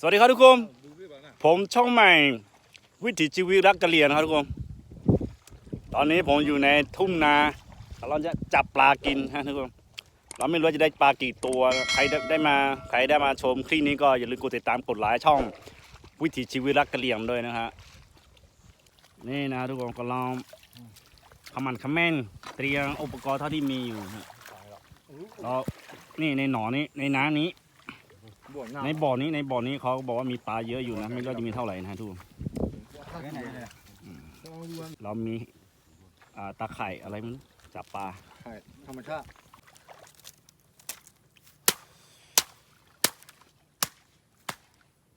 สวัสดีครับทุกคน ผมช่องใหม่ วิถีชีวิตรักกะเหรี่ยงนะครับทุกคน ตอนนี้ผมอยู่ในทุ่งนาเราจะจับปลากินฮะทุกคน เราไม่รู้ว่าจะได้ปลากี่ตัว ใครได้ไดมาใครได้มาชมคลิปนี้ก็อย่าลืมกดติดตามกดไลค์ช่อง วิถีชีวิตรักกะเหรี่ยงด้วยนะฮะ นี่นะทุกคนก็ลองขมันขมันเตรียมอุปกรณ์เท่าที่มีอยู่ฮะเรานี่ในหนอนี้ในน้ำนี้ บ่อน้ในบ่อนี้ในบ่อนี้เขาบอกว่ามีปลาเยอะอยู่นะไม่รู้ว่าจะมีเท่าไหร่นะทุกคนำเรามีอ่าตาไข่อะไรไมันจับปลาใช่ธรรมชาติ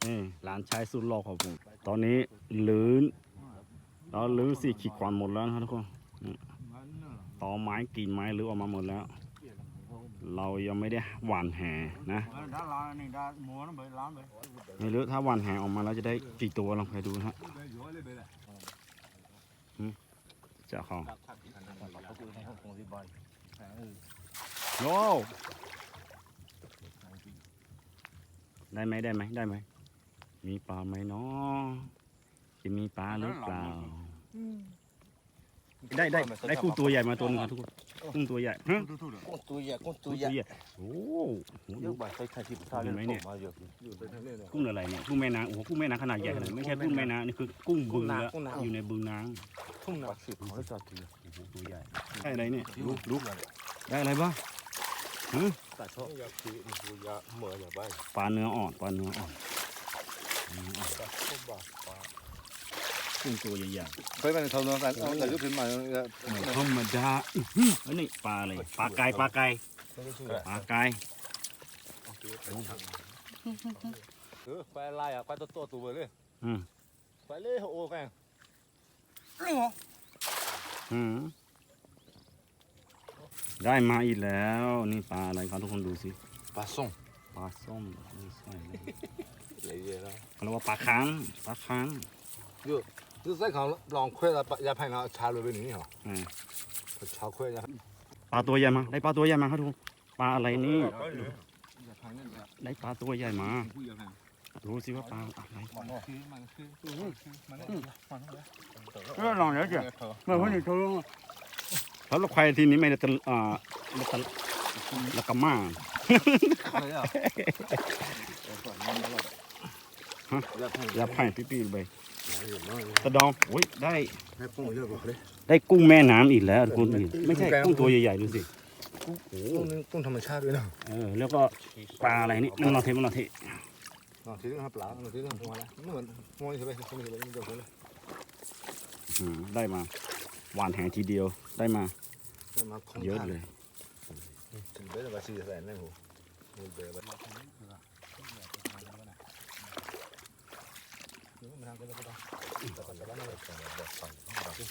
นี่ร้านชายสุดหล่อของผม ตอนนี้ลื้นเราลื้อสี่ขีดควันหมดแล้วนะครับทุกคนนี่ตอไม้กิ่งไม้ลื้อออกมาหมดแล้ว เรายังไม่ได้หว่านแหนะด้านล่างนี่ด้านหมูนั่นไม่รู้ถ้าหว่านแหออกมาแล้วจะได้กี่ตัวลองไปดูนะฮะเจ้าของโอ้ได้ไหมได้ไหมได้ไหม มีปลาไหมเนาะจะมีปลาหรือเปล่า ได้ได้ได้กุ้งตัวใหญ่มาตัวหนึงครับทุกคนกุ้งตัวใหญ่ฮะดูถูกเลยกุ้งตัวใหญ่กุ้งตักุ้วงใหญ่ตัวใหญ่โอ้โหยกบ่ายใส่ไข่ที่พาเรื่องมาเยอะอยู่ไปทางนี้เลยกุ้งอะไรเนี่ยกุ้งแม่น้ำโอ้โหกุ้งแม่น้ำขนาดใหญ่ขนาดไม่ใช่กุ้งแม่น้ำนี่คือกุ้งบึงแล้วอยู่ในบึงน้ำทุ่งนาสิบของเราจะถือโอ้โหตัวใหญ่ได้อะไรเนี่ยดูดูได้อะไรบ้างแต่ชอบอยากคือมันอยากเหมือนอย่างไรปลาเนื้ออ่อนปลาเนื้ออ่อนเนื้ออ่อน ชอบบ้าปลา กุ้งตัวใหญ่เคยไปในทางน้นแต่แต่ยุคพิมพ์มาๆไม่ธรรมดาอื้อหือเฮ้ยนี่ปลาอะไรปลาไก่ปลาไก่ปลาไก่เออไปไล่อะไปตัวตัวตัวเลยอืมไปเลยโอ้แกงอืมได้มาอีกแล้วนี่ปลาอะไรครับทุกคนดูสิปลาส่งปลาส้มไม่ใช่นะใหญ่ๆแล้วเขาเรียกว่าปลาค้างปลาค้างคือใส่ของ ลองคุยแล้วยาพายนาชาลยไปนี่เหรออ่าชาคุยยาปลาตัวใหญ่มาได้ปลาตัวใหญ่มาครับทุกคนปลาอะไรนี่ได้ปลาตัวใหญ่มารู้สิว่าปลาอะไรมันคือมันคือเออลองเดี๋ยวเดี๋ยวเมื่อวันนี้เขาแล้วเราควายทีนี้ไม่ได้ตะอ่าไม่ตะละกะมาอะไรอะอย่าไผ่ปีๆไป ตะดองโอ้ยได้ให้ปุ้งเยอะกว่าเลยได้กุ้งแม่น้ำอีกแล้วทุกคนนี่ไม่ใช่กุ้งตัวใหญ่ๆดูสิกุ้งนี่กุ้งธรรมชาติด้วยนะเออแล้วก็ปลาอะไรนี่มันลองเทมันลองเทอ๋อทีนี้ครับปลาทีนี้หัวละนี่เหมือนหัวใช่ไหมใช่ไหมใช่ไหมเดี๋ยวเลยอืมได้มาหวานแหทีเดียวได้มาได้มาของเยอะเลยถึงได้มาสี่แสนเลยโหเดี๋ยวไป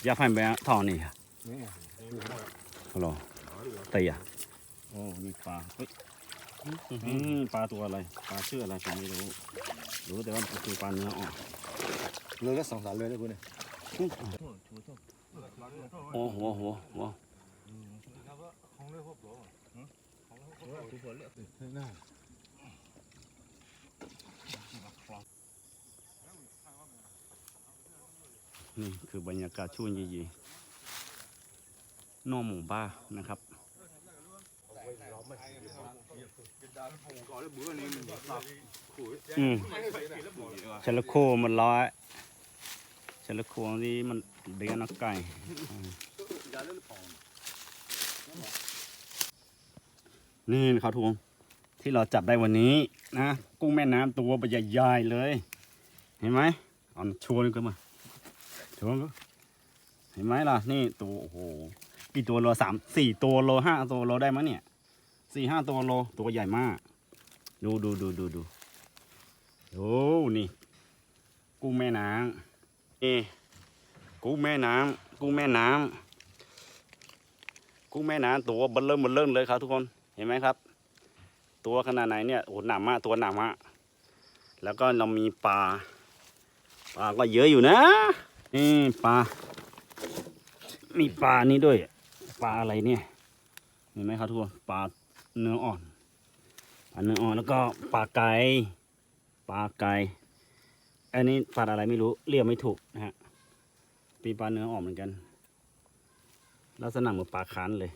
ย่าไผ่ไปท่อนี่ค่ะนี่ฮัลโหลเตียโอ้นี่ปลาเฮ้ยอืมปลาตัวอะไร ปลาชื่ออะไรผมไม่รู้ รู้แต่ว่ามันคือปลาเนื้ออ่อนเลยละสองสามเลยนะคุณเนี่ยโอ้โหโหโหน่า นี่คือบรรยากาศช่วงเย็นๆนอกหมู่บ้านนะครับอืมชะละโคมันร้อยชะละโคนี่มันเลี้ยงนักไก่นี่นะครับทุกคนที่เราจับได้วันนี้นะ กุ้งแม่น้ำตัวใหญ่ๆเลย เห็นไหมเอาโชว์เลยกันมา ชว์กันเห็นไหมล่ะ นี่ตัวโอ้โหกี่ตัวโลสามสี่ตัวโลห้าตัวโลได้มั้ยเนี่ยสี่ห้าตัวโลตัวใหญ่มาก ดูดูดูดูดูโอ้นี่ กุ้งแม่น้ำนี่กุ้งแม่น้ำกุ้งแม่น้ำกุ้งแม่น้ำตัวเบิ่มเริ่มเบิ่มเริ่มเลยครับ ทุกคนเห็นไหมครับ ตัวขนาดไหนเนี่ยโอ้หหนามากตัวหนามากแล้วก็เรามีปลาปลาก็เยอะอยู่นะ นี่ปลา มีปลานี้ด้วย ปลาอะไรเนี่ย เห็นไหมครับทุกคน ปลาเนื้ออ่อน ปลาเนื้ออ่อนแล้วก็ปลาไก่ปปลาไก่ อันนี้ปลาอะไรไม่รู้ เรียกไม่ถูกนะฮะ ปีปลาเนื้ออ่อนเหมือนกัน ลักษณะเหมือนปลาคันเลย